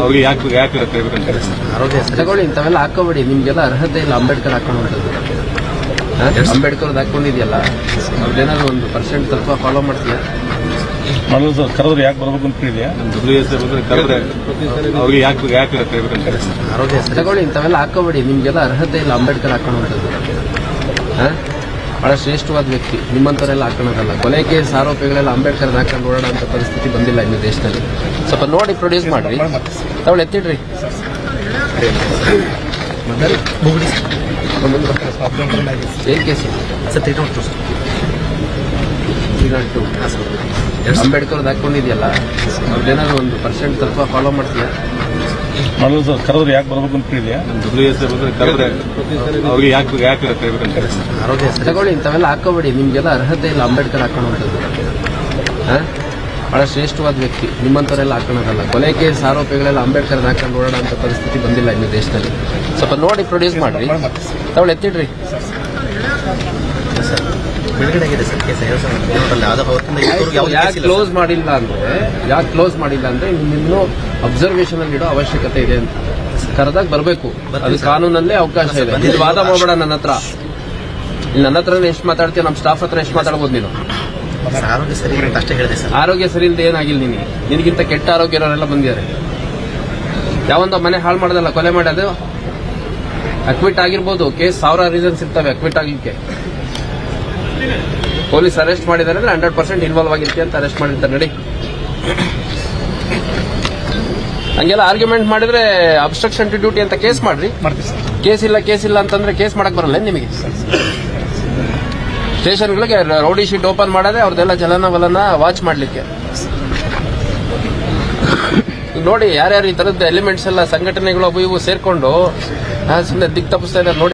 ಅವ್ರಿಗೆ ಯಾಕೆ ಯಾಕೆ ತಗೊಳ್ಳಿ ಇಂಥವೆಲ್ಲ ಹಾಕೋಬೇಡಿ ನಿಮ್ಗೆಲ್ಲ ಅರ್ಹತೆ ಇಲ್ಲ ಅಂಬೇಡ್ಕರ್ ಹಾಕೊಳ್ಳುವಂಥದ್ದು ಅಂಬೇಡ್ಕರ್ ಹಾಕೊಂಡಿದ್ಯಲ್ಲ ಅವ್ರದ್ದೇನಾದ್ರು ಒಂದು ಪರ್ಸೆಂಟ್ ತತ್ವ ಫಾಲೋ ಮಾಡ್ತೀಯ? ಮಾಡಲು ಸರ್ ಕರೆದ್ರೆ ಯಾಕೆ ಬರ್ಬೇಕು ಅಂತ ಕರೆದ್ರೆ ಅವ್ರಿಗೆ ಯಾಕೆ ಯಾಕೆ ತಗೊಳ್ಳಿ ಇಂಥವೆಲ್ಲ ಹಾಕೋಬೇಡಿ ನಿಮ್ಗೆಲ್ಲ ಅರ್ಹತೆ ಇಲ್ಲ ಅಂಬೇಡ್ಕರ್ ಹಾಕೊಳ್ಳುವಂಥದ್ದು ಬಹಳ ಶ್ರೇಷ್ಠವಾದ ವ್ಯಕ್ತಿ. ನಿಮ್ಮಂತರೆಲ್ಲ ಹಾಕೊಳ್ಳೋದಲ್ಲ ಕೊಲೆ ಕೇಸ್ ಆರೋಪಿಗಳೆಲ್ಲ ಅಂಬೇಡ್ಕರ್ ಹಾಕೊಂಡು ಓಡಾಡೋಂಥ ಪರಿಸ್ಥಿತಿ ಬಂದಿಲ್ಲ ಇನ್ನು ದೇಶದಲ್ಲಿ. ಸ್ವಲ್ಪ ನೋಡಿ ಪ್ರೊಡ್ಯೂಸ್ ಮಾಡ್ರಿ. ತಗೊಳ್ಳಿ ಎತ್ತಿಡ್ರಿ. ಏನ್ ಕೇಸು? ಅಂಬೇಡ್ಕರ್ ಹಾಕೊಂಡಿದ್ಯಲ್ಲ? ಅವ್ರದ್ದೇನಾದ್ರು ಒಂದು ಪರ್ಸೆಂಟ್ ತತ್ವ ಫಾಲೋ ಮಾಡ್ತೀಯಾ? ಮಾಡಲು ಸರ್ ಕರೆದ್ರೆ ಯಾಕೆ ಬರ್ಬೇಕು ಅಂತ ಕರೆದ್ರೆ ಅವ್ರಿಗೆ ಯಾಕೆ ಯಾಕೆ ತಗೊಳ್ಳಿ ಇಂಥವೆಲ್ಲ ಹಾಕೋಬೇಡಿ ನಿಮಗೆಲ್ಲ ಅರ್ಹತೆ ಇಲ್ಲ ಅಂಬೇಡ್ಕರ್ ಹಾಕೊಳ್ಳುವಂಥದ್ದು. ಬಹಳ ಶ್ರೇಷ್ಠವಾದ ವ್ಯಕ್ತಿ. ನಿಮ್ಮಂಥವರೆಲ್ಲ ಹಾಕೊಳ್ಳೋದಲ್ಲ. ಕೊಲೆ ಕೇಸ್ ಆರೋಪಿಗಳೆಲ್ಲ ಅಂಬೇಡ್ಕರ್ ಹಾಕೊಂಡು ಅಂತ ಪರಿಸ್ಥಿತಿ ಬಂದಿಲ್ಲ ಇನ್ನು ದೇಶದಲ್ಲಿ. ಸ್ವಲ್ಪ ನೋಡಿ ಪ್ರೊಡ್ಯೂಸ್ ಮಾಡ್ರಿ. ತಗೊಳ್ಳಿ ಎತ್ತಿಡ್ರಿ. ಕ್ಲೋಸ್ ಮಾಡಿಲ್ಲ ಅಂದ್ರೆ ಯಾಕೆ ಕ್ಲೋಸ್ ಮಾಡಿಲ್ಲ ಅಂದ್ರೆ ನಿಮ್ಮನ್ನು ಅಬ್ಸರ್ವೇಷನ್ ಅಲ್ಲಿ ಇಡೋ ಅವಶ್ಯಕತೆ ಇದೆ ಅಂತ. ಕರೆದಾಗ ಬರಬೇಕು. ಅದು ಕಾನೂನಲ್ಲೇ ಅವಕಾಶ ಇದೆ. ಇಲ್ಲಿ ವಾದ ಮಾಡಬೇಡ ನನ್ನ ಹತ್ರ. ಇಲ್ಲಿ ನನ್ನ ಹತ್ರ ಎಷ್ಟು ಮಾತಾಡ್ತೀಯ ನಮ್ಮ ಸ್ಟಾಫ್ ಹತ್ರ ಎಷ್ಟು ಮಾತಾಡ್ಬೋದು ನೀನು? ಆರೋಗ್ಯ ಸರಿ ಅಷ್ಟೇ ಹೇಳಿದೆ ಸರ್. ಆರೋಗ್ಯ ಸರಿ ಇಲ್ಲದೆ ಏನಾಗಿಲ್ಲ ನೀನು ನಿನಗಿಂತ ಕೆಟ್ಟ ಆರೋಗ್ಯ ಇರೋರೆಲ್ಲ ಬಂದಿದ್ದಾರೆ. ಯಾವೊಂದ ಮನೆ ಹಾಳು ಮಾಡೋದಲ್ಲ ಕೊಲೆ ಮಾಡೋದು? ಅಕ್ವಿಟ್ ಆಗಿರ್ಬೋದು. ಕೇಸ್ ಸಾವಿರ ರೀಸನ್ಸ್ ಇರ್ತವೆ ಅಕ್ವಿಟ್ ಆಗಲಿಕ್ಕೆ. ಪೊಲೀಸ್ ಅರೆಸ್ಟ್ ಮಾಡಿದ್ದಾರೆ ಅಂದ್ರೆ ಹಂಡ್ರೆಡ್ ಪರ್ಸೆಂಟ್ ಇನ್ವಾಲ್ವ್ ಆಗಿರ್ತೀಯ ಅಂತ ಅರೆಸ್ಟ್ ಮಾಡಿರ್ತಾರೆ. ನಡಿ. ಹಂಗೆಲ್ಲ ಆರ್ಗ್ಯುಮೆಂಟ್ ಮಾಡಿದ್ರೆ ಅಬ್ಸ್ಟ್ರಕ್ಷನ್ ಟು ಡ್ಯೂಟಿ ಅಂತ ಕೇಸ್ ಮಾಡ್ರಿ. ಕೇಸ್ ಇಲ್ಲ ಕೇಸ್ ಇಲ್ಲ ಅಂತಂದ್ರೆ ಕೇಸ್ ಮಾಡಕ್ ಬರಲ್ಲ ನಿಮಗೆ? ಸ್ಟೇಷನ್ ಸ್ಟೇಷನ್ಗಳಿಗೆ ರೌಡಿ ಶೀಟ್ ಓಪನ್ ಮಾಡೋದೇ ಅವ್ರದ್ದೆಲ್ಲ ಚಲನವಲನ ವಾಚ್ ಮಾಡ್ಲಿಕ್ಕೆ. ನೋಡಿ ಯಾರ್ಯಾರು ಈ ತರದ ಎಲಿಮೆಂಟ್ಸ್ ಎಲ್ಲ ಸಂಘಟನೆಗಳು ಅವು ಇವು ಸೇರ್ಕೊಂಡು ಸುಮ್ಮನೆ ದಿಕ್ ತಪ್ಪಿಸ್ತಾ ಇದ್ದಾರೆ ನೋಡಿ.